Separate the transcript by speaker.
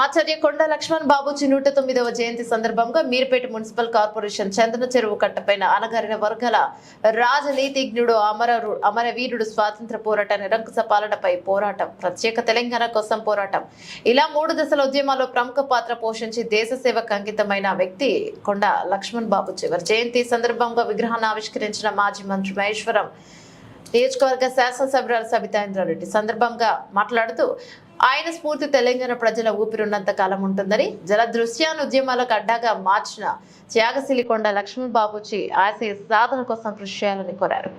Speaker 1: ఆచార్య కొండ లక్ష్మణ్ బాబు నూట తొమ్మిదవ జయంతి సందర్భంగా మీర్పేట మున్సిపల్ కార్పొరేషన్ చందన చెరువు కట్టపైన అనగారిన వర్గాల రాజనీతిజ్ఞుడు అమర అమరవీరుడు స్వాతంత్ర పోరాట నిరంకుశ పాలనపై పోరాటం ప్రత్యేక తెలంగాణ కోసం పోరాటం. ఇలా మూడు దశల ఉద్యమాల్లో ప్రముఖ పాత్ర పోషించి దేశ సేవకు అంకితమైన వ్యక్తి కొండ లక్ష్మణ్ బాబు చివరి జయంతి సందర్భంగా విగ్రహాన్ని ఆవిష్కరించిన మాజీ మంత్రి మహేశ్వరం నియోజకవర్గ శాసనసభ్యురాలు సబితాయింద్రారెడ్డి సందర్భంగా మాట్లాడుతూ ఆయన స్ఫూర్తి తెలంగాణ ప్రజల ఊపిరున్నంత కాలం ఉంటుందని జలదృశ్యాన్ని ఉద్యమాలకు అడ్డాగా మార్చిన త్యాగశిలికొండ లక్ష్మణ్ బాబుజీ ఆశయ సాధన కోసం కృషి చేయాలని కోరారు.